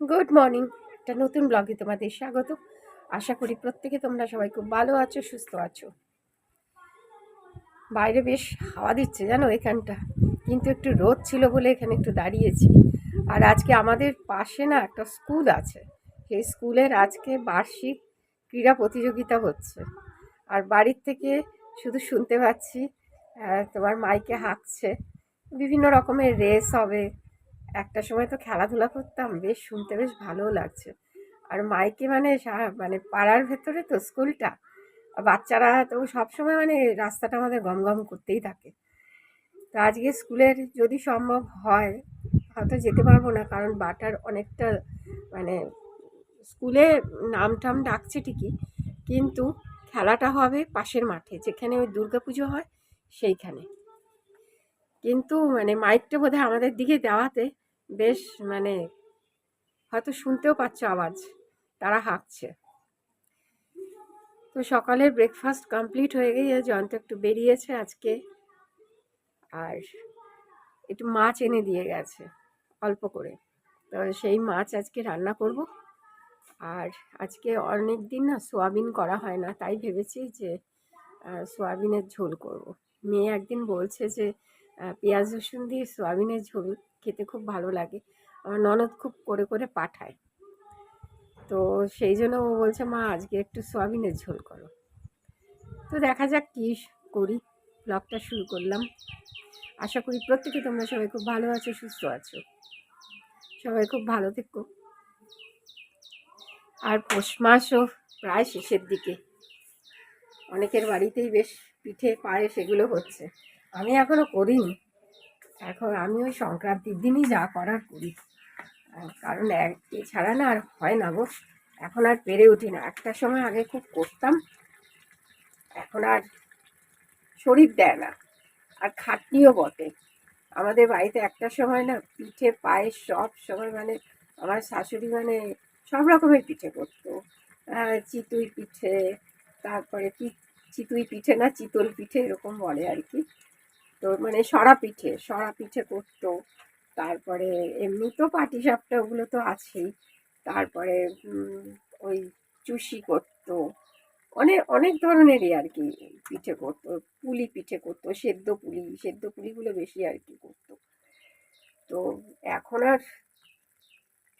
Good morning একটা নতুন ব্লগে তোমাদের স্বাগত। আশা করি প্রত্যেকে তোমরা সবাই খুব ভালো আছো, সুস্থ আছো। বাইরে বেশ হাওয়া দিচ্ছে, জানো এখানটা। কিন্তু একটু রোদ ছিল বলে এখানে একটু দাঁড়িয়েছি। আর আজকে আমাদের পাশে না একটা স্কুল আছে। সেই স্কুলের আজকে বার্ষিক ক্রীড়া প্রতিযোগিতা হচ্ছে। আর বাড়ির থেকে শুধু শুনতে পাচ্ছি তোমার মাইকে হাঁকছে। বিভিন্ন রকমের রেস হবে একটা সময় তো খেলাধুলা করতাম, বেশ শুনতে বেশ ভালোও লাগছে। আর মাইকে মানে মানে পাড়ার ভেতরে তো স্কুলটা বাচ্চারা তো সবসময় মানে রাস্তাটা আমাদের গম গম করতেই থাকে। তো আজকে স্কুলের যদি সম্ভব হয়, হয়তো যেতে পারব না, কারণ বাটার অনেকটা মানে স্কুলে নাম টাম ডাকছে ঠিকই, কিন্তু খেলাটা হবে পাশের মাঠে, যেখানে ওই দুর্গাপুজো হয় সেইখানে। কিন্তু মানে মাইকটা বোধহয় আমাদের দিকে দেওয়াতে বেশ মানে হয়তো শুনতেও পাচ্ছ আওয়াজ। তারা হাঁকছে। তো সকালের ব্রেকফাস্ট কমপ্লিট হয়ে গিয়ে জয়ন্ত একটু বেরিয়েছে আজকে। আর একটু মাছ এনে দিয়ে গেছে, অল্প করে। তো সেই মাছ আজকে রান্না করব। আর আজকে অনেক দিন না সোয়াবিন করা হয় না, তাই ভেবেছি যে সোয়াবিনের ঝোল করব। মেয়ে একদিন বলছে যে পেঁয়াজ রসুন দিয়ে সোয়াবিনের ঝোল খেতে খুব ভালো লাগে। আমার ননদ খুব করে করে পাঠায়। তো সেই জন্য ও বলছে, মা, আজকে একটু সোয়াবিনের ঝোল করো। তো দেখা যাক কী করি। ব্লগটা শুরু করলাম। আশা করি প্রত্যেকে তোমরা সবাই খুব ভালো আছো, সুস্থ আছো। সবাই খুব ভালো থেকো। আর পৌষ মাসও প্রায় শেষের দিকে। অনেকের বাড়িতেই বেশ পিঠে পায়ে সেগুলো হচ্ছে। আমি এখনও করিনি। এখন আমি ওই সংক্রান্তির দিনই যা করার করি। কারণ এছাড়া না আর হয় না গো। এখন আর পেরে উঠি না। একটা সময় আগে খুব করতাম। এখন আর শরীর দেয় না। আর খাটনিও বটে। আমাদের বাড়িতে একটা সময় না পিঠে, পায়েস সব সময় মানে আমার শাশুড়ি মানে সব রকমের পিঠে করতো। চিতুই পিঠে, তারপরে কি, চিতুই পিঠে না, চিতল পিঠে এরকম বলে আর কি। তো মানে সরা পিঠে সরা পিঠে করতো। তারপরে এমনি তো পাটিসাপটা ওগুলো তো আছেই। তারপরে ওই চুষি করতো। অনেক অনেক ধরনেরই আর কি পিঠে করতো। পুলি পিঠে করতো, সেদ্ধ পুলি, সেদ্ধ পুলিগুলো বেশি আর কি করতো। তো এখন আর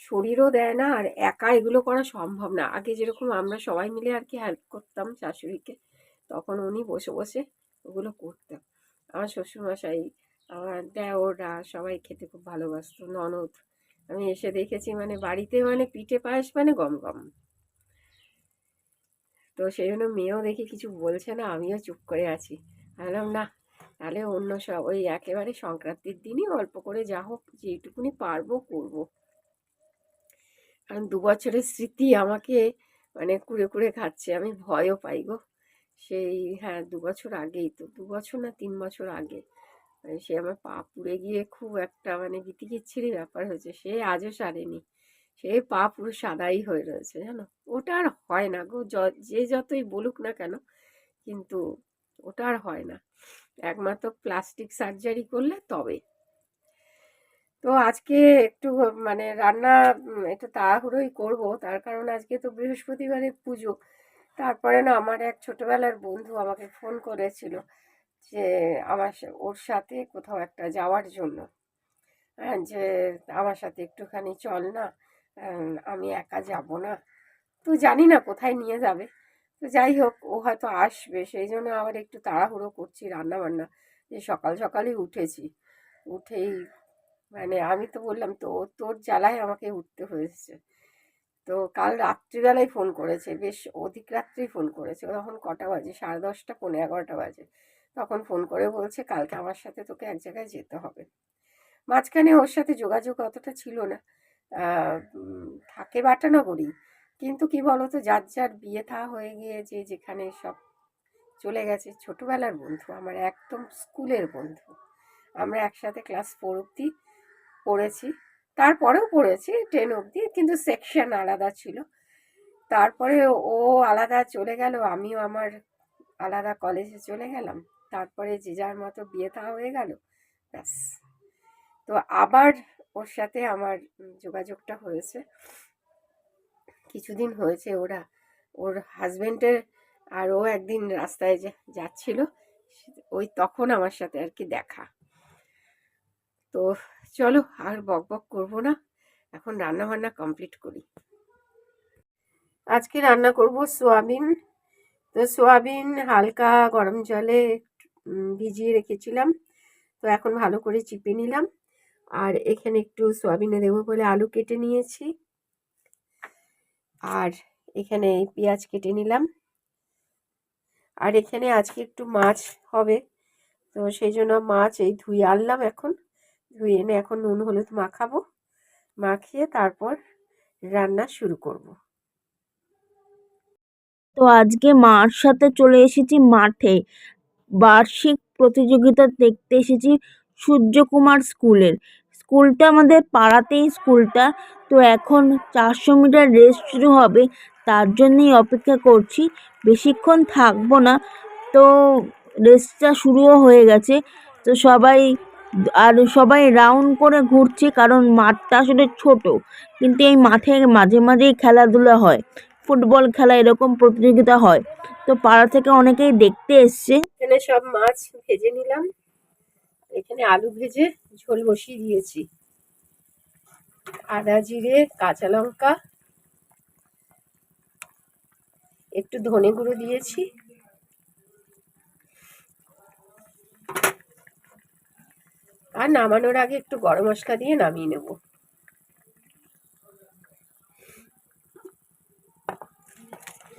শরীরও দেয় না আর একা এগুলো করা সম্ভব না। আগে যেরকম আমরা সবাই মিলে আর কি হেল্প করতাম শাশুড়িকে, তখন উনি বসে বসে ওগুলো করতেন। আমার শ্বশুরমশাই আমার দেওররা সবাই খেতে খুব ভালোবাসতো, ননদ। আমি এসে দেখেছি মানে বাড়িতে মানে পিঠে পায়েস মানে গম গম। তো সেই জন্য মেয়েও দেখি কিছু বলছে না, আমিও চুপ করে আছি। ভাবলাম না, তাহলে অন্য সব ওই একেবারে সংক্রান্তির দিনই অল্প করে যা হোক যেটুকুনি পারব করব। কারণ দু বছরের স্মৃতি আমাকে মানে কুড়ে কুড়ে খাচ্ছে, আমি ভয়ও পাই গো। সেই হ্যাঁ দু বছর আগেই তো, দু বছর না তিন বছর আগে। মানে সে আমার পা পুড়ে গিয়ে খুব একটা মানে বিতিকিচ্ছিরি ব্যাপার হয়েছে, সে আজও সারেনি। সে পা পুরো সাদাই হয়ে রয়েছে, জানো? ওটা আর হয় না গো, য- যে যতই বলুক না কেন, কিন্তু ওটা আর হয় না। একমাত্র প্লাস্টিক সার্জারি করলে তবে। তো আজকে একটু মানে রান্না একটু তাড়াহুড়োই করব, তার কারণ আজকে তো বৃহস্পতিবারের পুজো। তারপরে না আমার এক ছোটবেলার বন্ধু আমাকে ফোন করেছিল যে আমার ওর সাথে কোথাও একটা যাওয়ার জন্য। হ্যাঁ যে আমার সাথে একটুখানি চল না আমি একা যাব না। তো জানি না কোথায় নিয়ে যাবে। তো যাই হোক, ও হয়তো আসবে। সেই জন্য আবার একটু তাড়াহুড়ো করছি রান্না বান্না যে সকাল সকালই উঠেছি। উঠেই মানে আমি তো বললাম তো, তোর জ্বালায় আমাকে উঠতে হয়েছে। তো কাল রাত্রিবেলায় ফোন করেছে, বেশ অধিক রাত্রেই ফোন করেছে। তখন কটা বাজে? সাড়ে দশটা পনেরো এগারোটা বাজে। তখন ফোন করে বলছে, কালকে আমার সাথে তোকে এক জায়গায় যেতে হবে। মাঝখানে ওর সাথে যোগাযোগ অতটা ছিল না। থাকে বাটানগরই কিন্তু কি বলতো, যার যার বিয়ে থা হয়ে গিয়ে যে যেখানে সব চলে গেছে, ছোটবেলার বন্ধু, আমার একদম স্কুলের বন্ধু। আমরা একসাথে ক্লাস ফোর অবধি পড়েছি। তারপরেও পড়েছি টেন অবধি, কিন্তু সেকশন আলাদা ছিল। তারপরে ও আলাদা চলে গেল, আমিও আমার আলাদা কলেজে চলে গেলাম। তারপরে যে যার মতো বিয়ে থা হয়ে গেল, ব্যাস। তো আবার ওর সাথে আমার যোগাযোগটা হয়েছে। কিছুদিন হয়েছে ওরা, ওর হাজবেন্ডের আর ও একদিন রাস্তায় যাচ্ছিল, ওই তখন আমার সাথে আর কি দেখা। তো চলো আর বক বক করব না। এখন রান্না বান্না কমপ্লিট করি। আজকে রান্না করব সোয়াবিন। তো সোয়াবিন হালকা গরম জলে ভিজিয়ে রেখেছিলাম। তো এখন ভালো করে চিপে নিলাম। আর এখানে একটু সোয়াবিনে দেবো বলে আলু কেটে নিয়েছি। আর এখানে পেঁয়াজ কেটে নিলাম। আর এখানে আজকে একটু মাছ হবে। তো সেই জন্য মাছ এই ধুয়ে আনলাম এখন। ধুয়ে এনে এখন নুন, হলুদ মাখাবো। মাখিয়ে তারপর রান্না শুরু করব। তো আজকে মার সাথে চলে এসেছি মাঠে। বার্ষিক প্রতিযোগিতা দেখতে এসেছি সূর্যকুমার স্কুলের। স্কুলটা আমাদের পাড়াতেই স্কুলটা। তো এখন চারশো মিটার রেস শুরু হবে, তার জন্যই অপেক্ষা করছি। বেশিক্ষণ থাকব না। তো রেসটা শুরুও হয়ে গেছে। তো সবাই আর সবাই রাউন্ড করে ঘুরছে কারণ মাঠটা আসলে ছোট। কিন্তু এই মাঠে মাঝে মাঝেই খেলাধুলা হয়। ফুটবল খেলা এরকম প্রতিযোগিতা হয়। তো পাড়া থেকে অনেকেই দেখতে এসছে। এখানে সব মাছ ভেজে নিলাম। এখানে আলু ভেজে ঝোল বসিয়ে দিয়েছি। আদা জিরে, কাঁচা লঙ্কা, একটু ধনে গুঁড়ো দিয়েছি। আর নামানোর আগে একটু গরম মশলা দিয়ে নামিয়ে নেব।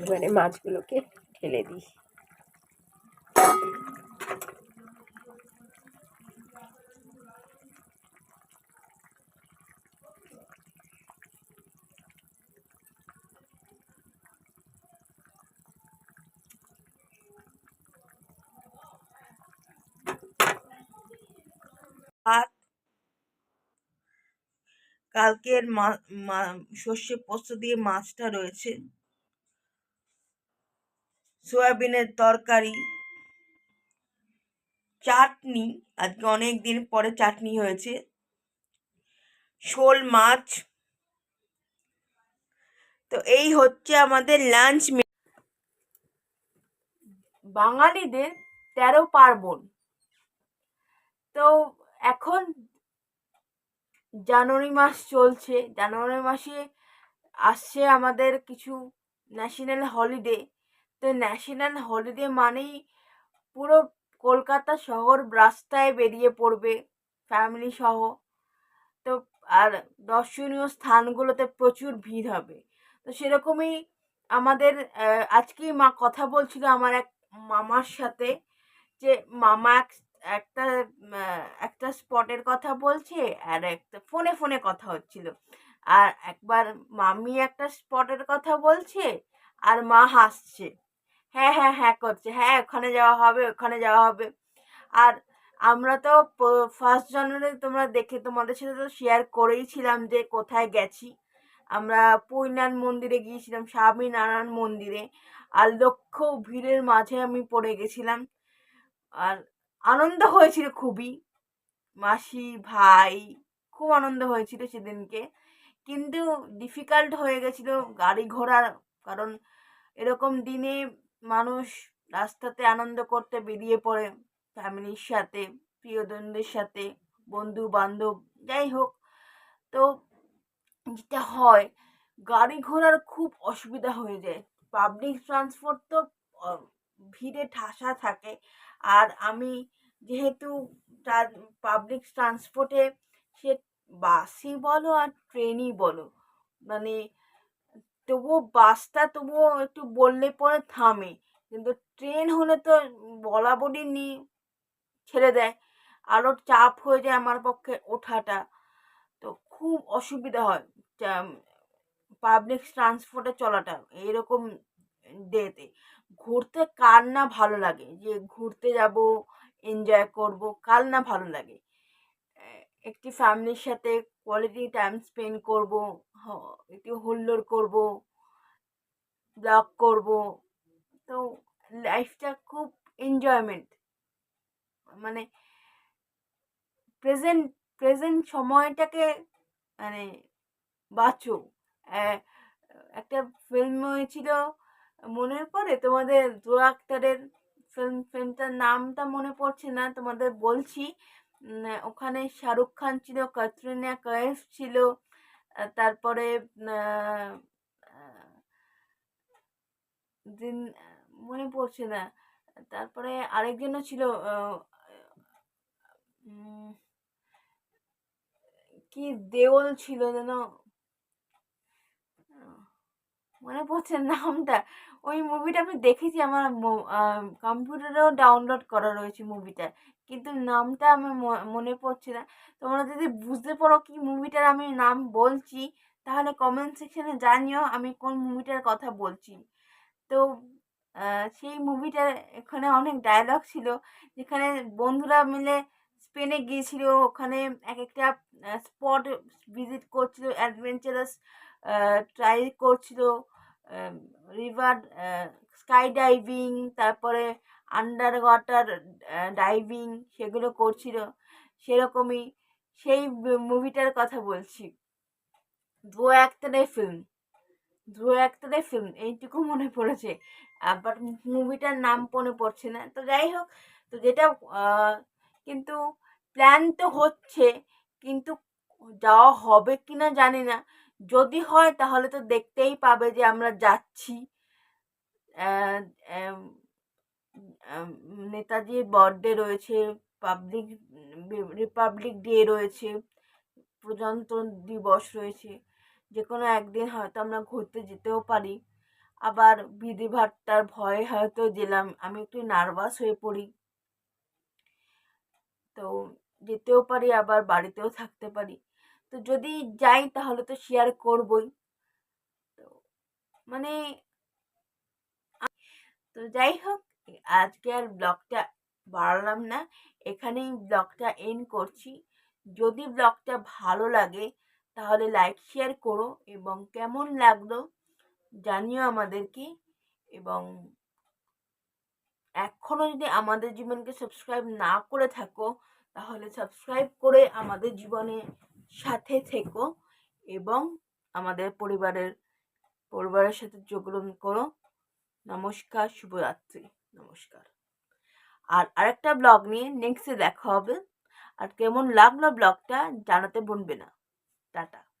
এবারে মাছগুলোকে ঢেলে দিই। কালকের মা- সর্ষে পোস্ত দিয়ে মাছটা রয়েছে। সয়াবিনের তরকারি, চাটনি, আজকে অনেক দিন পরে চাটনি হয়েছে। শোল মাছ। তো এই হচ্ছে আমাদের লাঞ্চ বাঙালিদের তেরো পার্বণ। তো এখন জানুয়ারি মাস চলছে। জানুয়ারি মাসে আসছে আমাদের কিছু ন্যাশনাল হলিডে তো ন্যাশনাল হলিডে মানেই পুরো কলকাতা শহর রাস্তায় বেরিয়ে পড়বে ফ্যামিলি সহ। তো আর দর্শনীয় স্থানগুলোতে প্রচুর ভিড় হবে। তো সেরকমই আমাদের আজকেই মা কথা বলছিল আমার এক মামার সাথে যে মামা এক একটা একটা স্পটের কথা বলছে আর একটা ফোনে ফোনে কথা হচ্ছিল। আর একবার মামি একটা স্পটের কথা বলছে আর মা হাসছে। হ্যাঁ হ্যাঁ হ্যাঁ করছে। হ্যাঁ ওখানে যাওয়া হবে, ওখানে যাওয়া হবে। আর আমরা তো ফার্স্ট জানুয়ারি তোমরা দেখে, তোমাদের সাথে তো শেয়ার করেইছিলাম যে কোথায় গেছি। আমরা পৈনান মন্দিরে গিয়েছিলাম স্বামীনারায়ণ মন্দিরে। আর লক্ষ ভিড়ের মাঝে আমি পড়ে গেছিলাম। আর আনন্দ হয়েছিল খুবই। মাসি, ভাই খুব আনন্দ হয়েছিল সেদিনকে। কিন্তু ডিফিকাল্ট হয়ে গেছিল গাড়ি ঘোড়ার, কারণ এরকম দিনে মানুষ রাস্তাতে আনন্দ করতে বেরিয়ে পড়ে ফ্যামিলির সাথে, প্রিয়জনদের সাথে বন্ধু বান্ধব যাই হোক। তো যেটা হয়, গাড়ি ঘোড়ার খুব অসুবিধা হয়ে যায়। পাবলিক ট্রান্সপোর্ট তো ভিড়ে ঠাসা থাকে। আর আমি যেহেতু পাবলিক ট্রান্সপোর্টে সে বাসই বলো আর ট্রেনই বলো মানে তবুও বাসটা তবুও একটু বললে পরে থামে, কিন্তু ট্রেন হলে তো বলা বলি নি, ছেড়ে দেয় আরও চাপ হয়ে যায় আমার পক্ষে ওঠাটা, তো খুব অসুবিধা হয় পাবলিক ট্রান্সপোর্টে চলাটা, এইরকম ডেতে। ঘুরতে কার না ভালো লাগে? যে ঘুরতে যাব এনজয় করব, কার না ভালো লাগে? একটি ফ্যামিলির সাথে কোয়ালিটি টাইম স্পেন্ড করব একটু হুল্লোড় করব ব্লগ করব। তো লাইফটা খুব এনজয়মেন্ট মানে প্রেজেন্ট প্রেজেন্ট সময়টাকে মানে বাঁচো। একটা ফিল্ম হয়েছিল মনে পড়ে তোমাদের জোয়া আক্তারের ফিল্ম ফিল্মটার নামটা মনে পড়ছে না, তোমাদের বলছি ওখানে শাহরুখ খান ছিল ক্যাটরিনা কাইফ ছিল তারপরে দিন, মনে পড়ছে না, তারপরে আরেকজনও ছিল কি দেওল ছিল যেন মনে পড়ছে নামটা। ওই মুভিটা আমি দেখেছি, আমার কম্পিউটারেও ডাউনলোড করা রয়েছে মুভিটা কিন্তু নামটা আমার মনে পড়ছে না। তোমরা যদি বুঝতে পারো কি মুভিটার আমি নাম বলছি, তাহলে কমেন্ট সেকশনে জানিও আমি কোন মুভিটার কথা বলছি। তো সেই মুভিটার এখানে অনেক ডায়লগ ছিল, যেখানে বন্ধুরা মিলে স্পেনে গিয়েছিল, ওখানে এক একটা স্পট ভিজিট করছিল অ্যাডভেঞ্চারাস ট্রাই করছিল। রিভার স্কাই ডাইভিং তারপরে আন্ডার ওয়াটার ডাইভিং সেগুলো করছিল। সেরকমই সেই মুভিটার কথা বলছি। দু একটাই ফিল্ম দু একটাই ফিল্ম এইটুকু মনে পড়েছে। বাট মুভিটার নাম মনে পড়ছে না। তো যাই হোক, তো যেটা কিন্তু প্ল্যান তো হচ্ছে, কিন্তু যাওয়া হবে কি না জানি না। যদি হয় তাহলে তো দেখতেই পাবে যে আমরা যাচ্ছি। নেতাজির বার্থডে রয়েছে, পাবলিক, রিপাবলিক ডে রয়েছে, প্রজাতন্ত্র দিবস রয়েছে। যে কোনো একদিন হয়তো আমরা ঘুরতে যেতেও পারি। আবার বিধি ভাট্টার ভয়ে হয়তো গেলাম, আমি একটু নার্ভাস হয়ে পড়ি। তো যেতেও পারি, আবার বাড়িতেও থাকতে পারি। তো যদি যাই তাহলে তো শেয়ার করবই। তো মানে তো যাই হোক, আজকে আর ব্লগটা বাড়ালাম না। এখানেই ব্লগটা এন্ড করছি। যদি ব্লগটা ভালো লাগে, তাহলে লাইক শেয়ার করো এবং কেমন লাগল জানিও আমাদেরকে এবং এখনও যদি আমাদের জীবনকে সাবস্ক্রাইব না করে থাকো, তাহলে সাবস্ক্রাইব করে আমাদের জীবনে সাথে থেকো এবং আমাদের পরিবারের পরিবারের সাথে যোগদান করো। নমস্কার, শুভরাত্রি। নমস্কার। আর আরেকটা ব্লগ নিয়ে নেক্সটে দেখা হবে। আর কেমন লাগল ব্লগটা জানাতে বলবে না। টাটা।